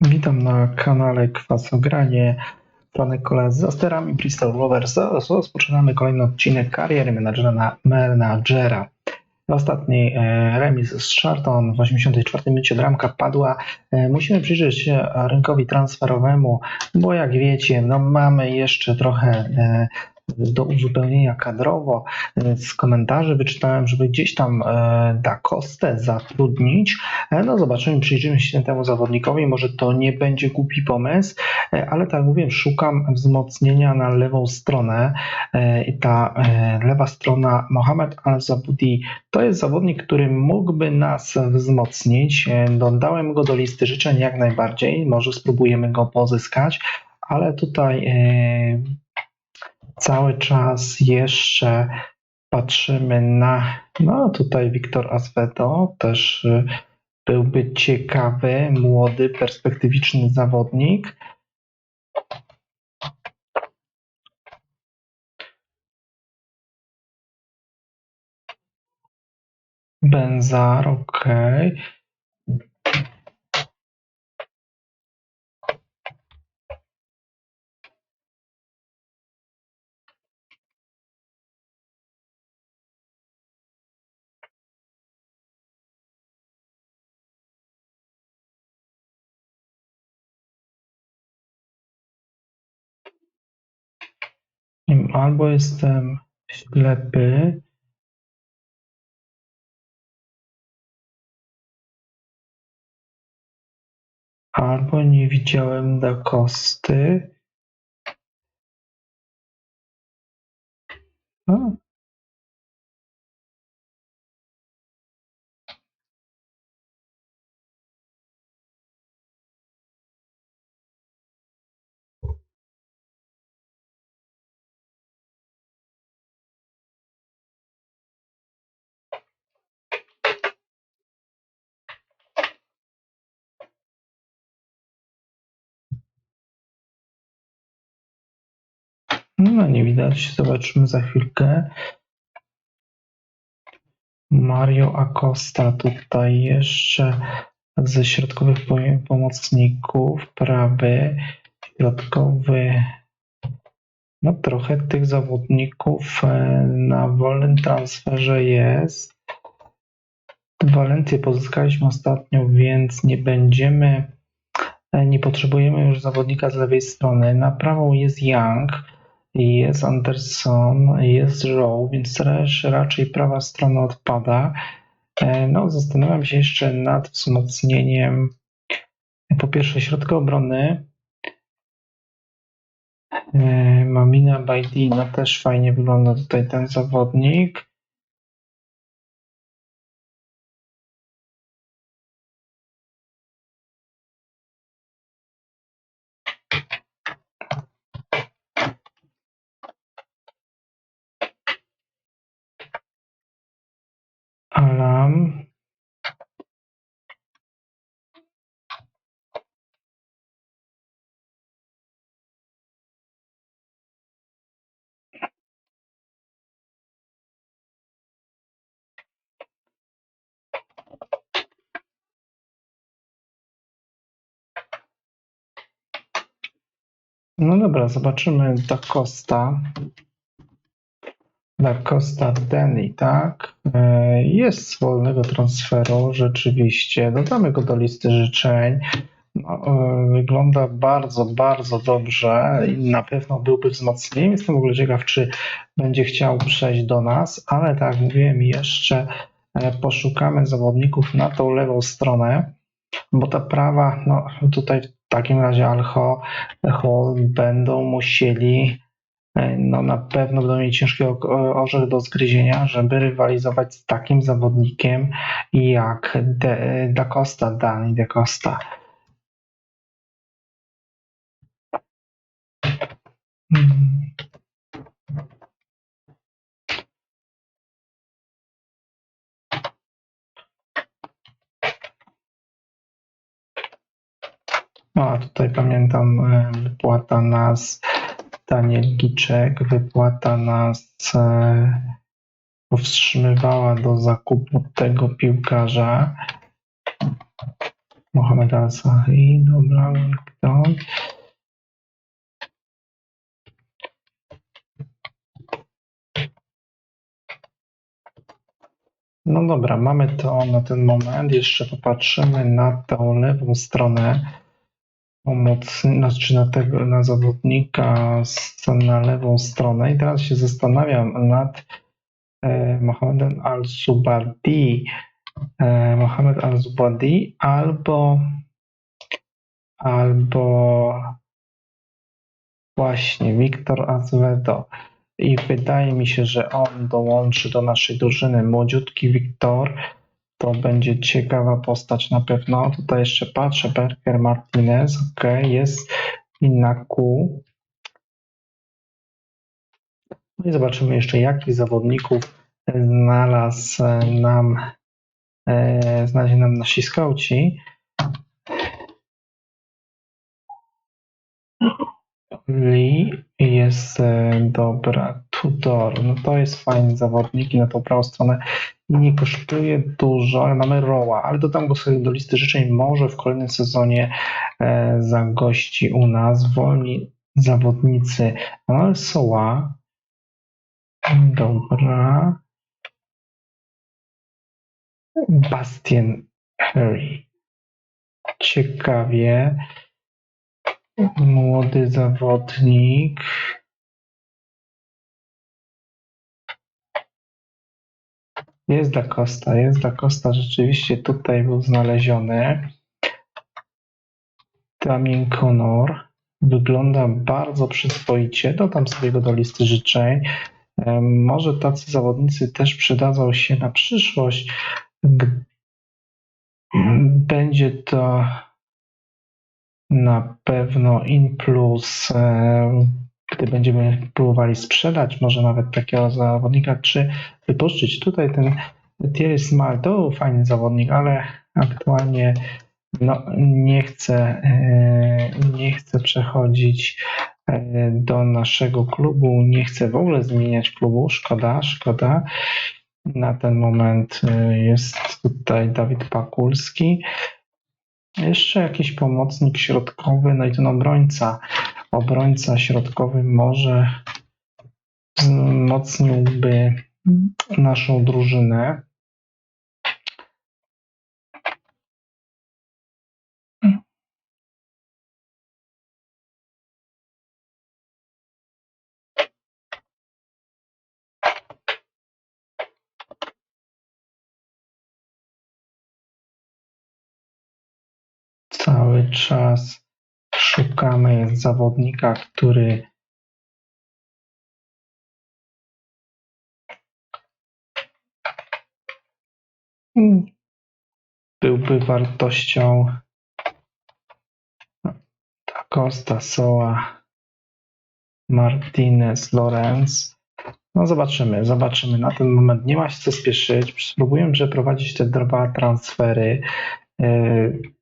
Witam na kanale Kwasogranie. Planek koledzy za sterami Bristol Rovers. Rozpoczynamy kolejny odcinek kariery menadżera na menadżera. Ostatni e, remis z Charlton w 84 minucie bramka padła. E, Musimy przyjrzeć się rynkowi transferowemu, bo jak wiecie, no mamy jeszcze trochę e, do uzupełnienia kadrowo. E, Z komentarzy wyczytałem, żeby gdzieś tam e, Da Costę zatrudnić. E, No zobaczymy, przyjrzymy się temu zawodnikowi. Może to nie będzie głupi pomysł, ale tak mówiłem, szukam wzmocnienia na lewą stronę. I ta lewa strona Mohamed Al-Zabudi to jest zawodnik, który mógłby nas wzmocnić. Dodałem go do listy życzeń jak najbardziej. Może spróbujemy go pozyskać, ale tutaj cały czas jeszcze patrzymy na. No tutaj Wiktor Asveto też e, byłby ciekawy, młody, perspektywiczny zawodnik. Benzar, ok. Nie Albo jestem ślepy, albo nie widziałem Da Costy. A, no nie widać, zobaczymy za chwilkę. Mario Acosta tutaj jeszcze ze środkowych po- pomocników, prawy, środkowy. No trochę tych zawodników e, na wolnym transferze jest. Walencję pozyskaliśmy ostatnio, więc nie będziemy, e, nie potrzebujemy już zawodnika z lewej strony. Na prawą jest Young, jest Anderson, jest Rowe, więc też raczej prawa strona odpada. E, No, zastanawiam się jeszcze nad wzmocnieniem po pierwsze środka obrony. E, Mamina Baidi, no też fajnie wygląda tutaj ten zawodnik. No dobra, zobaczymy Da Costa. Da Costa Denny, tak? E, Jest z wolnego transferu, rzeczywiście. Dodamy go do listy życzeń. No, e, wygląda bardzo, bardzo dobrze i na pewno byłby wzmocnieniem. Jestem w ogóle ciekaw, czy będzie chciał przejść do nas, ale tak jak mówiłem, jeszcze e, poszukamy zawodników na tą lewą stronę, bo ta prawa, no tutaj w takim razie Alho, Hall będą musieli E, no na pewno będą mieli ciężki orzech do zgryzienia, żeby rywalizować z takim zawodnikiem jak da Costa, Dani Da Costa. A tutaj pamiętam e, wypłata nas Daniel Giczek, wypłata nas e, powstrzymywała do zakupu tego piłkarza. Mohamed Al-Sahi, dobra. No dobra, mamy to na ten moment. Jeszcze popatrzymy na tą lewą stronę. Pomoc, znaczy na tego, na zawodnika z, na lewą stronę. I teraz się zastanawiam nad e, Mohamedem Al-Subadi. E, Mohamed Al-Subadi albo albo właśnie Wiktor Azevedo. I wydaje mi się, że on dołączy do naszej drużyny. Młodziutki Wiktor to będzie ciekawa postać na pewno. Tutaj jeszcze patrzę, Berger Martinez, ok, jest Inaku. No i zobaczymy jeszcze, jakich zawodników znalazł nam, e, znaleźli nam nasi skauci. Lee jest e, dobra. Tudor, no to jest fajny zawodnik i na tą prawą stronę i nie kosztuje dużo, mamy Roła, ale dodam go sobie do listy życzeń, może w kolejnym sezonie e, zagości u nas. Wolni zawodnicy, ale Soła, dobra. Bastian Harry. Ciekawie. Młody zawodnik. Jest Da Costa, jest Da Costa, rzeczywiście tutaj był znaleziony. Damien Connor wygląda bardzo przyzwoicie, dodam sobie go do listy życzeń. Może tacy zawodnicy też przydadzą się na przyszłość. Będzie to na pewno in plus, gdy będziemy próbowali sprzedać może nawet takiego zawodnika, czy wypuszczyć. Tutaj ten Thierry Smal to fajny zawodnik, ale aktualnie no, nie chce, e, nie chce przechodzić e, do naszego klubu, nie chce w ogóle zmieniać klubu. Szkoda, szkoda. Na ten moment e, jest tutaj Dawid Pakulski. Jeszcze jakiś pomocnik środkowy, no i ten obrońca. Obrońca środkowy może wzmocniłby naszą drużynę. Cały czas szukamy zawodnika, który byłby wartością Costa, Soa, Martinez, Lorenz. No zobaczymy, zobaczymy. Na ten moment nie ma się co spieszyć. Spróbuję przeprowadzić te dwa transfery. Yy,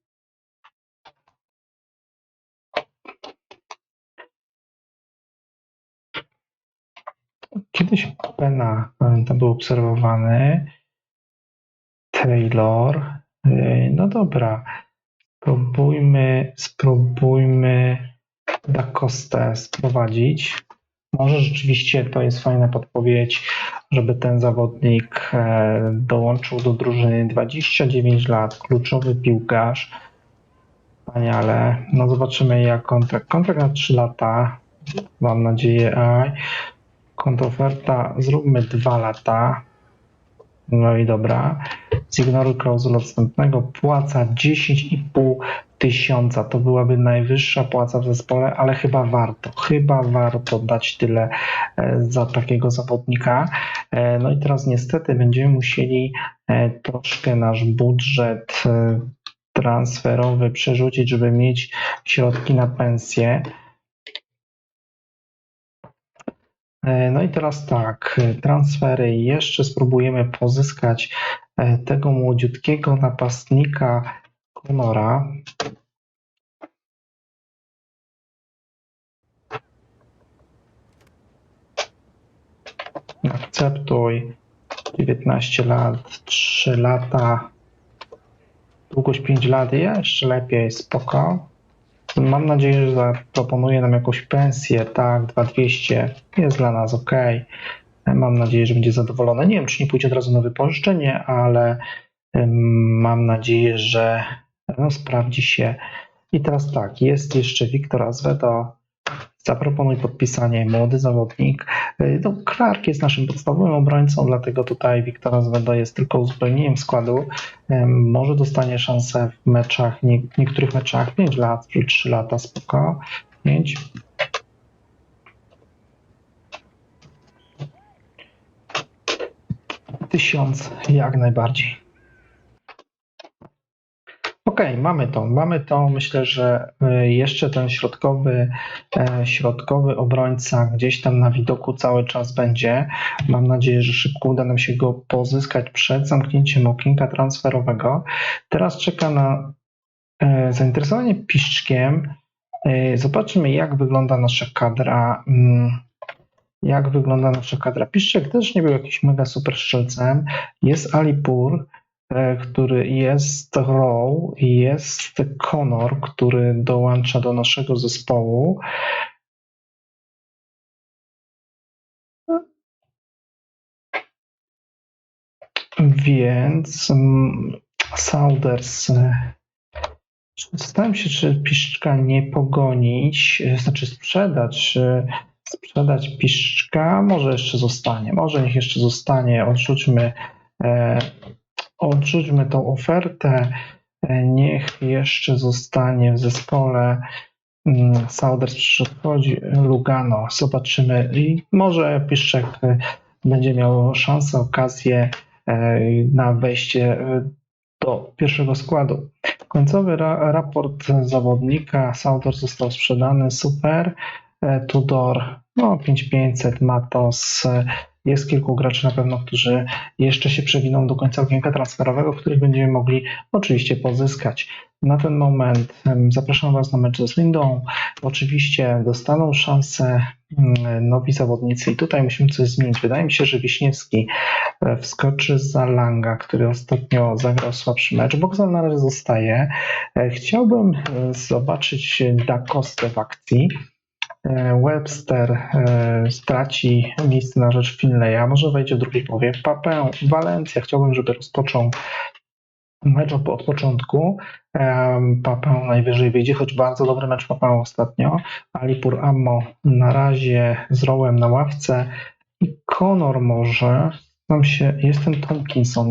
Kiedyś Pena pamiętam, był obserwowany. Taylor. No dobra. Spróbujmy, spróbujmy Da sprowadzić. Może rzeczywiście to jest fajna podpowiedź, żeby ten zawodnik e, dołączył do drużyny 29 lat, kluczowy piłkarz. Wspaniale. No zobaczymy jak kontrakt. Kontrakt na 3 lata. Mam nadzieję. Kontoferta zróbmy 2 lata. No i dobra. Zignoruj klauzulę odstępnego. Płaca 10,5 tysiąca. To byłaby najwyższa płaca w zespole, ale chyba warto. Chyba warto dać tyle e, za takiego zawodnika. E, No i teraz niestety będziemy musieli e, troszkę nasz budżet transferowy przerzucić, żeby mieć środki na pensję. E, No i teraz tak, e, transfery. Jeszcze spróbujemy pozyskać e, tego młodziutkiego napastnika Conora. Akceptuj. 19 lat, 3 lata. długość 5 lat, jeszcze lepiej, spoko. Mam nadzieję, że zaproponuje nam jakąś pensję, tak, 2200, jest dla nas ok. Mam nadzieję, że będzie zadowolony. Nie wiem, czy nie pójdzie od razu na wypożyczenie, ale mam nadzieję, że no, sprawdzi się. I teraz tak, jest jeszcze Wiktor Azwedo. Zaproponuj podpisanie, młody zawodnik. Y, No, Clark jest naszym podstawowym obrońcą, dlatego tutaj Wiktor Azwedo jest tylko uzupełnieniem składu. Może dostanie szansę w meczach, nie, niektórych meczach 5 lat, czy 3 lata, spoko. 5. Tysiąc jak najbardziej. Okej, mamy to, mamy to. Myślę, że y, jeszcze ten środkowy, e, środkowy obrońca gdzieś tam na widoku cały czas będzie. Mam nadzieję, że szybko uda nam się go pozyskać przed zamknięciem okienka transferowego. Teraz czeka na e, zainteresowanie piszczkiem. E, Zobaczymy, jak wygląda nasza kadra. mm, Jak wygląda nasza kadra? Piszczek też nie był jakiś mega super strzelcem. Jest Alipur, który jest Row jest Connor, który dołącza do naszego zespołu. Więc mm, Saunders. e, Zastanawiam się, czy piszczka nie pogonić, e, znaczy sprzedać. e, Sprzedać piszczka, może jeszcze zostanie, może niech jeszcze zostanie. Odrzućmy, e, odrzućmy tą ofertę. E, Niech jeszcze zostanie w zespole. Mm, Saunders przychodzi, Lugano, zobaczymy. I może Piszczek e, będzie miał szansę, okazję e, na wejście do pierwszego składu. Końcowy ra raport zawodnika. Saunders został sprzedany, super. Tudor, no 5500, Matos. Jest kilku graczy na pewno, którzy jeszcze się przewiną do końca okienka transferowego, których będziemy mogli oczywiście pozyskać. Na ten moment zapraszam Was na mecz ze Slindą. Oczywiście dostaną szansę mm, nowi zawodnicy i tutaj musimy coś zmienić. Wydaje mi się, że Wiśniewski e, wskoczy za Langa, który ostatnio zagrał słabszy mecz. Bogdan na razie zostaje. E, Chciałbym e, zobaczyć Da Costę w akcji. E, Webster e, straci miejsce na rzecz Finleya, może wejdzie w drugiej połowie. Papę, Walencja, chciałbym, żeby rozpoczął mecz od, początku. Em, Papę najwyżej wyjdzie, choć bardzo dobry mecz Papę ostatnio. Alipur Ammo na razie z Rołem na ławce i Conor może. Tam się, jest ten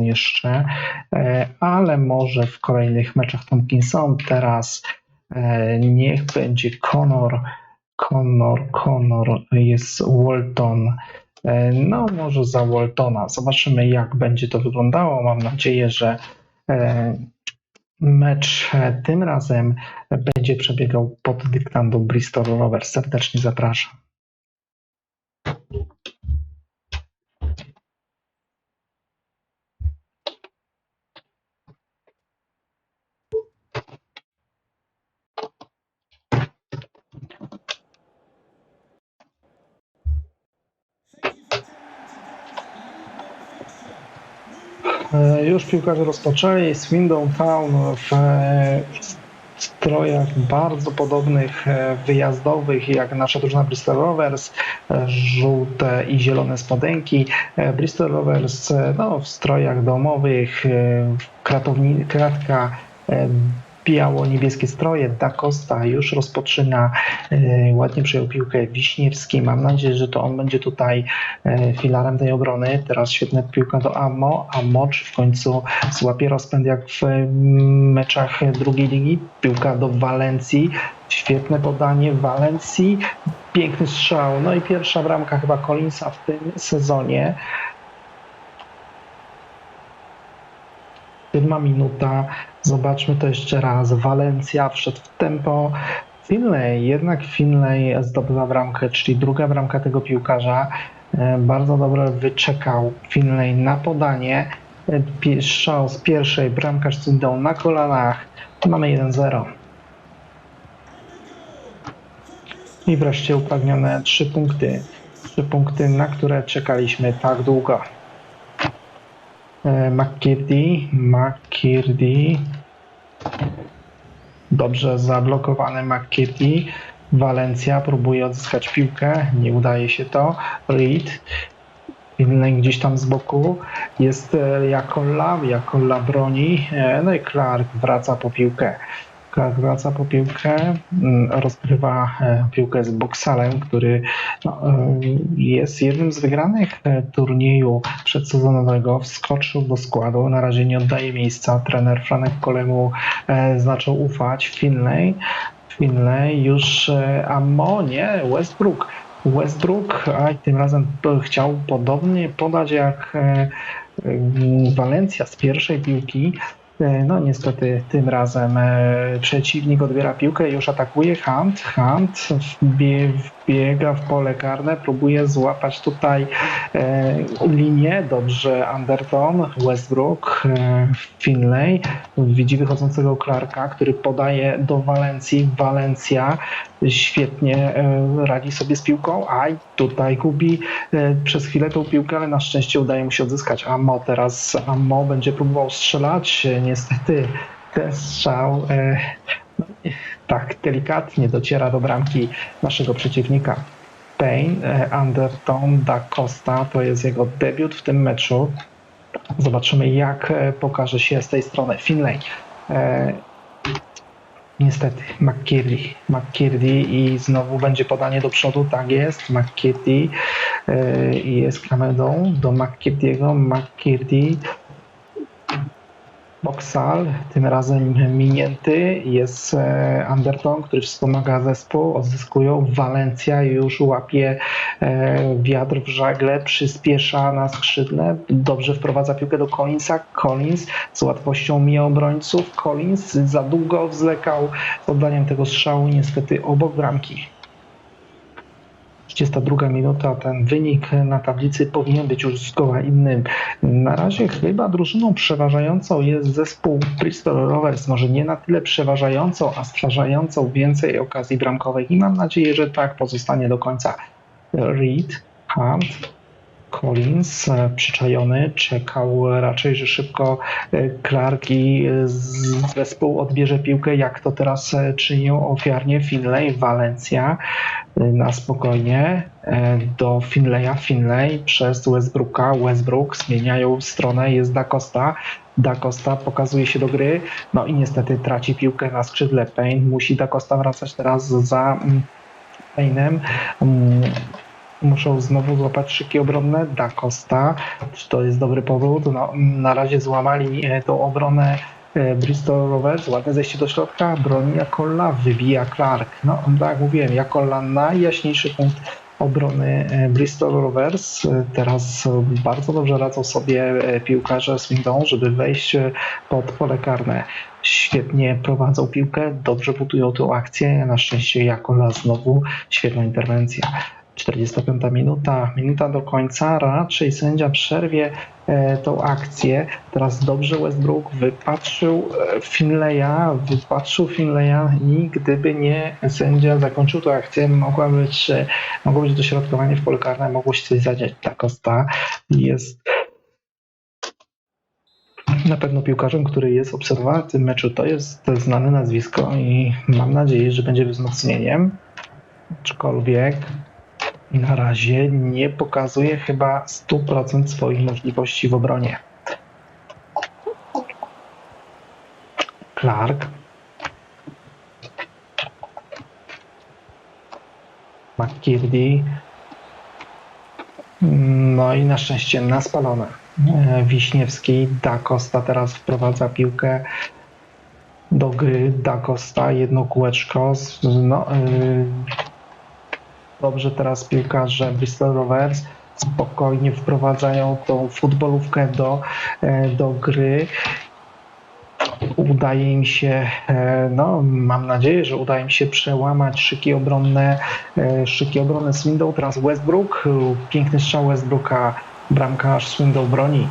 jeszcze, e, ale może w kolejnych meczach Tomkinson. Teraz e, niech będzie Conor. Conor, Conor, jest Walton. E, No, może za Waltona. Zobaczymy, jak będzie to wyglądało. Mam nadzieję, że e, mecz e, tym razem będzie przebiegał pod dyktando Bristol Rovers. Serdecznie zapraszam. Już piłkarze rozpoczęli. Swindon Town w e, strojach bardzo podobnych, e, wyjazdowych jak nasza drużyna Bristol Rovers. E, Żółte i zielone spodenki. E, Bristol Rovers e, no, w strojach domowych, e, kratowni, kratka e, biało-niebieskie stroje. Da Costa już rozpoczyna, e, ładnie przejął piłkę Wiśniewski. Mam nadzieję, że to on będzie tutaj e, filarem tej obrony. Teraz świetna piłka do Ammo. Ammo czy w końcu złapie rozpęd jak w mm, meczach drugiej ligi. Piłka do Walencji. Świetne podanie Walencji. Piękny strzał. No i pierwsza bramka chyba Collinsa w tym sezonie. Siódma minuta. Zobaczmy to jeszcze raz. Walencja wszedł w tempo. Finlay, jednak Finlay zdobywa bramkę, czyli druga bramka tego piłkarza. E, Bardzo dobrze wyczekał Finlay na podanie. E, Strzał z pierwszej, bramkarz Swindon na kolanach. Mamy 1-0. I wreszcie upragnione 3 punkty. 3 punkty, na które czekaliśmy tak długo. E, McKirdy, McKirdy, Dobrze zablokowany McKitty. Valencia próbuje odzyskać piłkę, nie udaje się to. Reed gdzieś tam z boku. Jest e, Jakola, Jakola broni. E, No i Clark wraca po piłkę. Wraca po piłkę, mm, rozgrywa e, piłkę z Boksalem, który no, e, jest jednym z wygranych e, turnieju przedsezonowego. Wskoczył do składu, na razie nie oddaje miejsca. Trener Franek Kolemu zaczął ufać. Finlay, Finlay już e, Ammo, nie, Westbrook. Westbrook, a tym razem chciał podobnie podać jak Walencja z pierwszej piłki. E, No niestety tym razem e, przeciwnik odbiera piłkę i już atakuje Hunt. Hunt wbie, wbiega w pole karne, próbuje złapać tutaj e, linię. Dobrze Anderton, Westbrook, e, Finlay. Widzi wychodzącego Clarka, który podaje do Walencji. Walencja świetnie e, radzi sobie z piłką, a tutaj gubi e, przez chwilę tą piłkę, ale na szczęście udaje mu się odzyskać Ammo. Teraz Ammo będzie próbował strzelać. E, Niestety ten strzał e, tak delikatnie dociera do bramki naszego przeciwnika. Payne, e, Anderton, Da Costa to jest jego debiut w tym meczu. Zobaczymy, jak e, pokaże się z tej strony Finlay. E, Niestety, McKirdy. McKirdy i znowu będzie podanie do przodu. Tak jest, McKirdy e, jest kamedą do McKirdy'ego. McKirdy. Boxal, tym razem minięty. Jest e, Anderton, który wspomaga zespół. Odzyskują. Valencia już łapie e, wiatr w żagle, przyspiesza na skrzydle. Dobrze wprowadza piłkę do Collinsa. Collins z łatwością mija obrońców. Collins za długo wzlekał z oddaniem tego strzału, niestety obok bramki. 32 minuta, ten wynik na tablicy powinien być już zgoła innym. Na razie chyba drużyną przeważającą jest zespół Bristol Rovers, może nie na tyle przeważającą, a stwarzającą więcej okazji bramkowych i mam nadzieję, że tak pozostanie do końca. Reed, Hunt, Collins e, przyczajony, czekał raczej, że szybko e, Clark i e, zespół odbierze piłkę, jak to teraz czynią ofiarnie Finlay, Valencia na spokojnie do Finlaya, Finlay przez Westbrooka, Westbrook zmieniają stronę, jest Da Costa, Da Costa pokazuje się do gry, no i niestety traci piłkę na skrzydle Payne, musi Da Costa wracać teraz za mm, Payne'em. Muszą znowu złapać szyki obronne Da Costa. Czy to jest dobry powrót? No, na razie złamali e, tą obronę e, Bristol Rovers. Ładne zejście do środka. Broni Jakolla, wybija Clark. No, tak jak mówiłem, Jakolla najjaśniejszy punkt obrony e, Bristol Rovers. Teraz bardzo dobrze radzą sobie piłkarze Swindon, żeby wejść pod pole karne. Świetnie prowadzą piłkę, dobrze budują tę akcję. Na szczęście Jakola znowu świetna interwencja. 45 minuta, minuta do końca, raczej sędzia przerwie e, tą akcję. Teraz dobrze Westbrook wypatrzył e, Finleya, wypatrzył Finleya i gdyby nie sędzia zakończył tę akcję, mogła być, e, mogło być dośrodkowanie w pole karne, mogło się coś zadziać. Ta Costa jest na pewno piłkarzem, który jest obserwowany w tym meczu. To jest znane nazwisko i mam nadzieję, że będzie wzmocnieniem. Aczkolwiek na razie nie pokazuje chyba 100% swoich możliwości w obronie. Clark. McKirdy. No i na szczęście na spalone. Wiśniewski, Da Costa teraz wprowadza piłkę do gry. Da Costa, jedno kółeczko. No, yy, dobrze teraz piłkarze Bristol Rovers spokojnie wprowadzają tą futbolówkę do, e, do gry. Udaje im się, e, no mam nadzieję, że uda im się przełamać szyki obronne, e, szyki obronne Swindow. Teraz Westbrook, piękny strzał Westbrooka, bramkarz Swindow broni.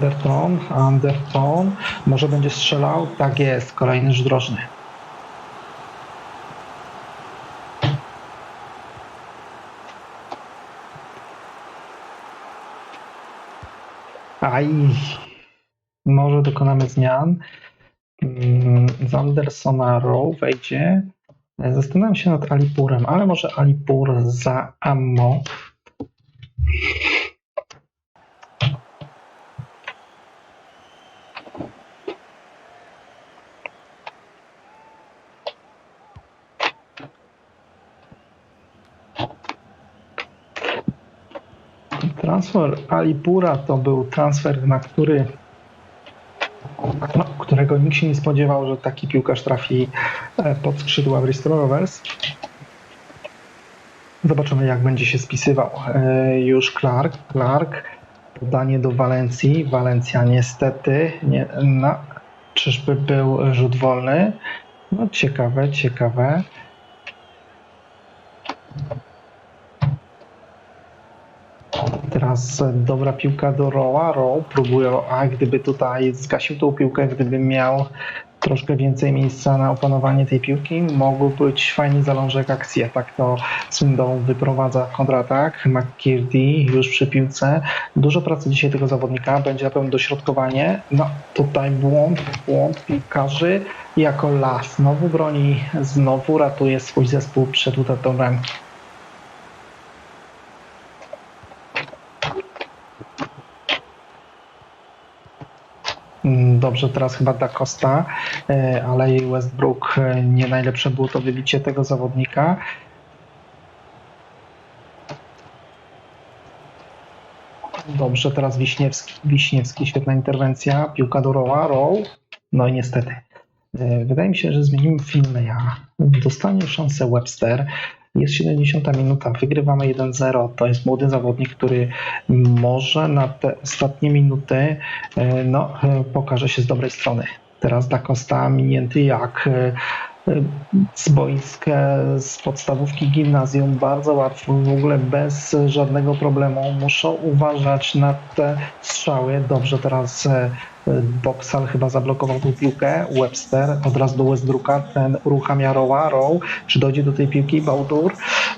Anderton, Anderton, może będzie strzelał? Tak jest, kolejny rzut rożny. Aj, może dokonamy zmian. Mm, Z Andersona Rowe wejdzie. Zastanawiam się nad Alipurem, ale może Alipur za Ammo. Transfer Alipura to był transfer, na który no, którego nikt się nie spodziewał, że taki piłkarz trafi e, pod skrzydła Bristol Rovers. Zobaczymy, jak będzie się spisywał. E, Już Clark. Clark. Podanie do Walencji. Walencja niestety. Nie, czyżby był rzut wolny? No ciekawe, ciekawe. Teraz e, dobra piłka do Roa. Row próbuje, a gdyby tutaj zgasił tą piłkę, gdyby miał troszkę więcej miejsca na opanowanie tej piłki, mógł być fajny zalążek akcji. Tak to Swindon wyprowadza kontratak. McKirdy już przy piłce. Dużo pracy dzisiaj tego zawodnika. Będzie na pewno dośrodkowanie. No tutaj błąd, błąd piłkarzy. Jako las znowu broni, znowu ratuje swój zespół przed utratą. Dobrze, teraz chyba Da Costa, e, ale i Westbrook e, nie najlepsze było to wybicie tego zawodnika. Dobrze, teraz Wiśniewski, Wiśniewski, świetna interwencja, piłka do Roła, Row, no i niestety. E, Wydaje mi się, że zmienimy Finleya. Dostanie szansę Webster. Jest 70 minuta, wygrywamy 1-0. To jest młody zawodnik, który może na te ostatnie minuty e, no, e, pokaże się z dobrej strony. Teraz Da Costa minięty jak e, z boiska, z podstawówki gimnazjum, bardzo łatwo, w ogóle bez żadnego problemu. Muszą uważać na te strzały. Dobrze, teraz e, Boxal chyba zablokował tą piłkę. Webster od razu do Westbrooka, ten uruchamia Rowa, Row. Czy dojdzie do tej piłki? Baudur,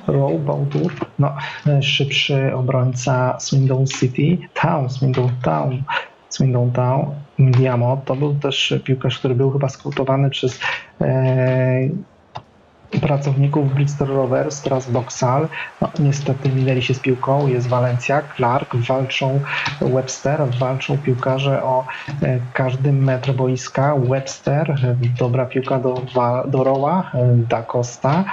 Row, Baudur. No, e, szybszy obrońca Swindon City. Town, Swindon Town. Swindon Town. Diamo, to był też piłkarz, który był chyba skautowany przez e, pracowników Bristol Rovers, teraz Boxal. No, niestety minęli się z piłką, jest Walencja, Clark, walczą Webster, walczą piłkarze o e, każdy metr boiska. Webster, dobra piłka do, do Roła, Da Costa.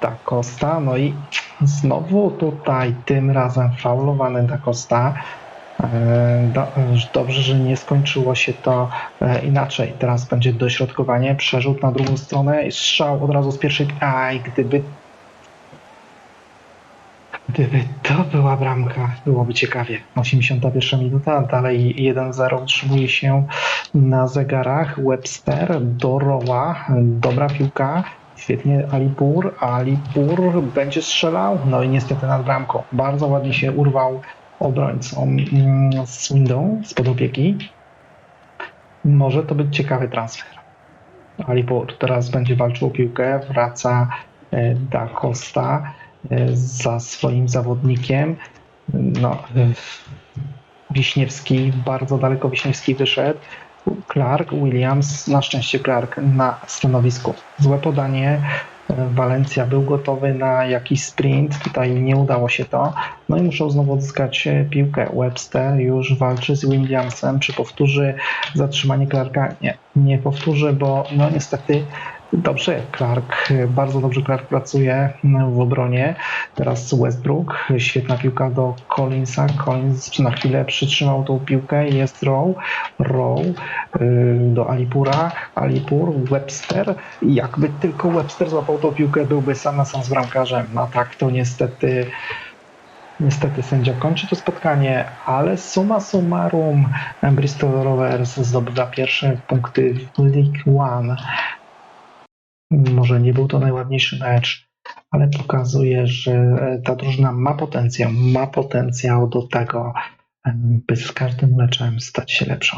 Da Costa, no i znowu tutaj tym razem faulowany Da Costa. E, do- Dobrze, że nie skończyło się to e, inaczej. Teraz będzie dośrodkowanie, przerzut na drugą stronę i strzał od razu z pierwszej. Aj, gdyby. Gdyby to była bramka, byłoby ciekawie. 81 minuta, dalej 1-0 utrzymuje się na zegarach. Webster do Roła, dobra piłka. Świetnie Alipur, Alipur będzie strzelał, no i niestety nad bramką. Bardzo ładnie się urwał obrońcą mm, z Window, spod opieki. Może to być ciekawy transfer. Alipur teraz będzie walczył o piłkę, wraca e, Da Costa e, za swoim zawodnikiem. No, e, Wiśniewski, bardzo daleko Wiśniewski wyszedł. Clark, Williams, na szczęście Clark na stanowisku. Złe podanie. Walencja był gotowy na jakiś sprint, tutaj nie udało się to. No i muszą znowu odzyskać e, piłkę. Webster już walczy z Williamsem. Czy powtórzy zatrzymanie Clarka? Nie, nie powtórzy, bo no niestety dobrze Clark, bardzo dobrze Clark pracuje w obronie. Teraz Westbrook, świetna piłka do Collinsa. Collins na chwilę przytrzymał tą piłkę. Jest Row, Row y, do Alipura. Alipur, Webster. Jakby tylko Webster złapał tą piłkę, byłby sam na sam z bramkarzem. No tak, to niestety Niestety sędzia kończy to spotkanie, ale summa summarum Bristol Rovers zdobywa pierwsze punkty w League One. Może nie był to najładniejszy mecz, ale pokazuje, że e, ta drużyna ma potencjał, ma potencjał do tego, by z każdym meczem stać się lepszą.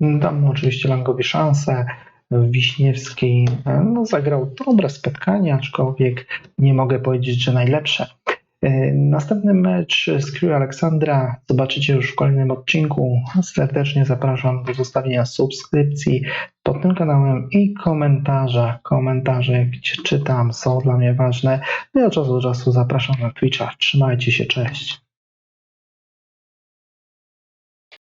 Dam oczywiście Langowi szansę. Wiśniewski e, no, zagrał dobre spotkanie, aczkolwiek nie mogę powiedzieć, że najlepsze. E, Następny mecz z Crew Aleksandra zobaczycie już w kolejnym odcinku. Serdecznie zapraszam do zostawienia subskrypcji pod tym kanałem i komentarza. Komentarze, jak czytam, są dla mnie ważne. I od czasu do czasu zapraszam na Twitcha. Trzymajcie się, cześć.